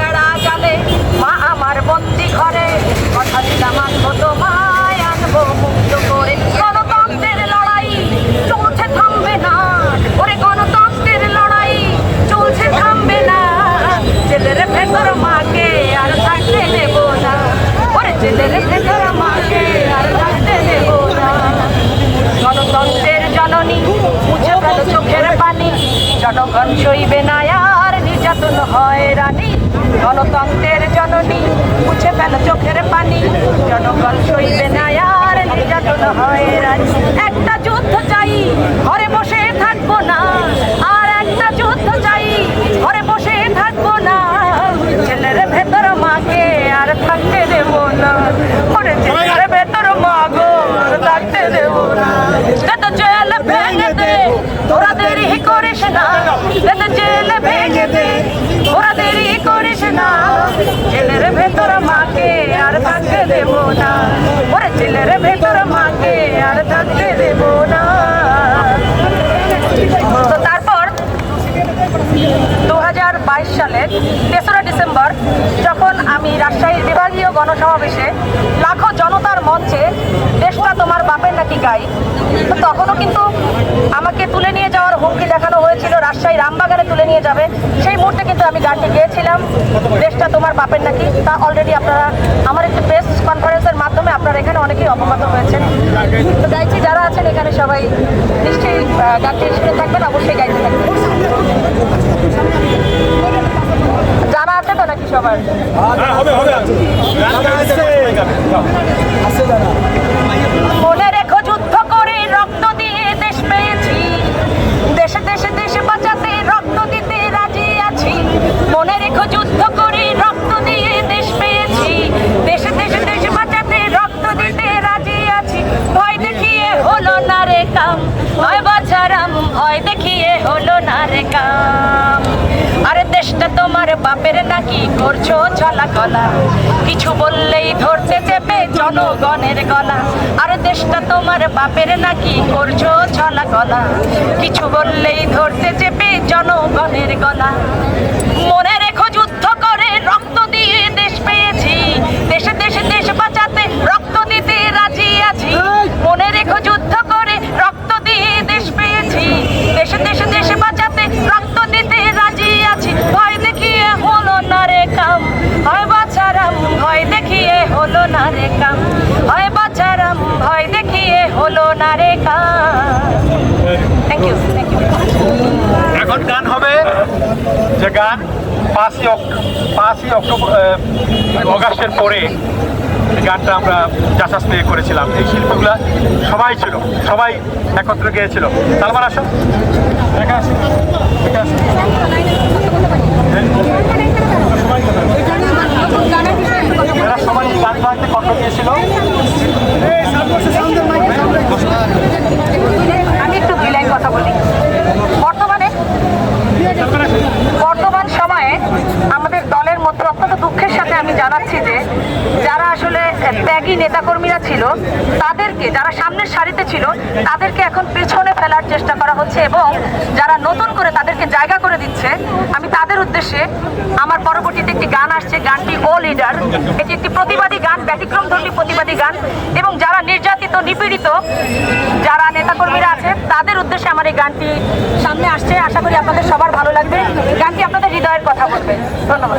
বেড়া মা আমার বন্দি ঘরে। কথা দিলাম আনব তোমায়, আনব মুক্ত করে। গণতন্ত্রের লড়াই চলছে, থামবে না। ওরে, গণতন্ত্রের লড়াই চলছে, থামবে না। ছেলের ভেতর মাকে আর থাকতে দেব না। ওরে ছেলের ভেতর মাকে আর থাকতে না। গণতন্ত্রের জননী, মুছে চোখের পানি। জনগণ চইবে না, আর নির্যাতন হয় রানী। গণতন্ত্রের জননী, মুছে ফেল চোখের পানি। জনগণ সইবে না আর নির্যাতন হয় একটা যুদ্ধ চাই, ঘরে বসে থাকব না। আর একটা যুদ্ধ চাই, ঘরে বসে থাকব না। ছেলের ভেতর মাকে আর থাকতে দেবো না। ওরে ছেলের ভেতর মাগো আর থাকতে দেবো না। যত জেল ভেঙে দে, তোরা দেরি করিস না। যত জেল ভেঙে ছেলের ভেতর মাকে আর থাকতে দেবো না। ওরে ছেলের ভেতর মাকে আর থাকতে দেবো না। তো তারপর দু হাজার বাইশ সালের তেসরা ডিসেম্বর, যখন আমি রাজশাহীর বিভাগীয় গণসমাবেশে লাখো জনতার মঞ্চে দেশটা তোমার বাপের নাকি গাই, তো তখনও কিন্তু আমাকে তুলে নিয়ে যাওয়ার হুমকি দেখানো হয়েছিল। রাজশাহী রামবাগানে তুলে নিয়ে যাবে। সেই মুহূর্তে কিন্তু আমি গানটি দেশটা তোমার বাপের নাকি তা অলরেডি আপনারা আমার একটি প্রেস কনফারেন্সের মাধ্যমে আপনারা এখানে অনেকেই অবগত হয়েছেন। তো গাইছি যারা আছেন এখানে সবাই নিশ্চয়ই গানটি শুনে থাকবেন অবশ্যই গাইতে থাকবেন। জানা আছে তো নাকি সবার? মনে রেখো যুদ্ধ করে রক্ত দিয়ে দেশ পেয়েছি। দেশে দেশে দেশে বাঁচাতে রক্ত দিতে রাজি আছি। মনে রেখো যুদ্ধ করছ চলা গলা। কিছু বললেই ধরতে চেপে জনগণের গলা। আর দেশটা তোমার বাপের নাকি করছ চলা গলা। কিছু বললেই ধরতে চেপে জনগণের গলা। মনে রেখো যুদ্ধ করে রক্ত দিয়ে দেশ পেয়েছি। দেশে দেশে দেশ বাঁচাতে রক্ত দিতে রাজি আছি। মনে রেখো যুদ্ধ যে গান পাঁচই পাঁচই অক্টোবর অগাস্টের পরে গানটা আমরা যাচাস নিয়ে করেছিলাম। এই শিল্পগুলা সবাই ছিল, সবাই একত্র গিয়েছিল। তারপর আসো। দেখা দেখা। এরা সবাই এই গান গাইতে কণ্ঠ দিয়েছিল আমি একটু বিলাই কথা বলি বর্তমানে বর্তমান সময়ে আমাদের দলের মধ্যে অত্যন্ত দুঃখের সাথে আমি জানাচ্ছি যে যারা আসলে ত্যাগী নেতাকর্মীরা ছিল, তাদেরকে, যারা সামনের সারিতে ছিল, তাদেরকে এখন পেছনে ফেলার চেষ্টা করা হচ্ছে এবং যারা নতুন করে তাদেরকে জায়গা করে দিচ্ছে, আমি তাদের উদ্দেশ্যে আমার পরবর্তীতে একটি গান আসছে, গানটি ও লিডার এটি একটি প্রতিবাদী গান, ব্যতিক্রম ধর্মী প্রতিবাদী গান এবং যারা নির্যাতিত, নিপীড়িত, যারা নেতাকর্মীরা আছে, তাদের উদ্দেশ্যে আমার এই গানটি সামনে আসছে। আশা করি আপনাদের সবার ভালো লাগবে। গানটি আপনাদের হৃদয়ের কথা বলবে। ধন্যবাদ।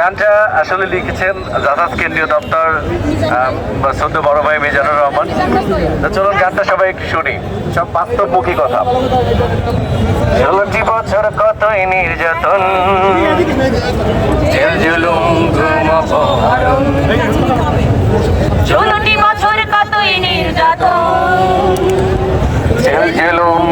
গানটা আসলে লিখেছেন জাহাজ কেন্দ্রীয় দপ্তর সদ্য বড় ভাই মিজানুর রহমান। তো চলুন গানটা সবাই একটু শুনি। সব বাস্তবমুখী কথা। ষোলোটি বছর কতই নির্যাতন ষোলোটি বছর কতই নির্যাতন জেল জুলুম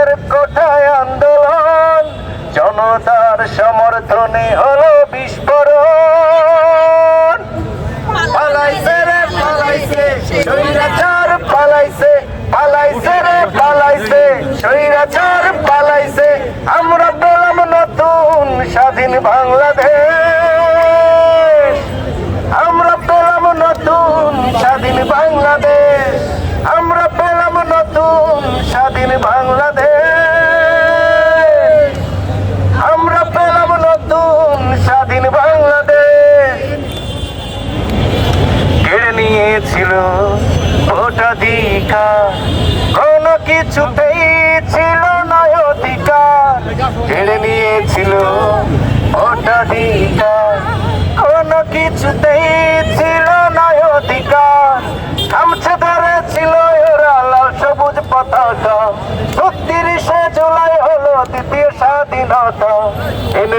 ছাত্রদের কোঠায় আন্দোলন, জনতার সমর্থনে হলো বিস্ফোরণ। পালাইছে রে, পালাইছে, স্বৈরাচার পালাইছে পালাইছে রে, পালাইছে, স্বৈরাচার পালাইছে। আমরা পেলাম নতুন স্বাধীন বাংলাদেশ। আমরা পেলাম নতুন স্বাধীন বাংলাদেশ।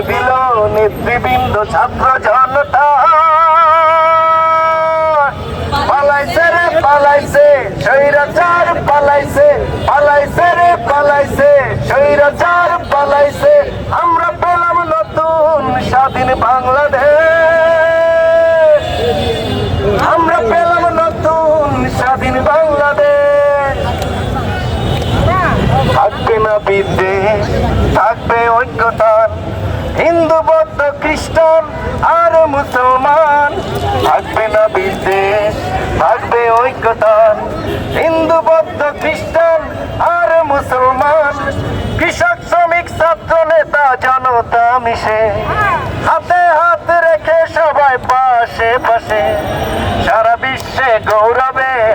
দিল নেতৃবৃন্দ ছাত্র জনতা। পালাইছে রে, পালাইছে, স্বৈরাচার পালাইছে পালাইছে রে, পালাইছে, স্বৈরাচার পালাইছে। আমরা পেলাম নতুন স্বাধীন বাংলাদেশ। আমরা পেলাম নতুন স্বাধীন বাংলাদেশ। থাকবে না বিদ্বেষ, থাকবে ঐক্যতান হিন্দু, বৌদ্ধ, খ্রিস্টান আর মুসলমান। থাকবে না বিদ্বেষ থাকবে ঐক্যতান। হিন্দু, বৌদ্ধ, খ্রিস্টান আর মুসলমান। কৃষক, শ্রমিক, ছাত্র, নেতা, জনতা মিশে। হাতে হাত রেখে সবাই পাশে পাশে। সারা বিশ্বে গৌরবে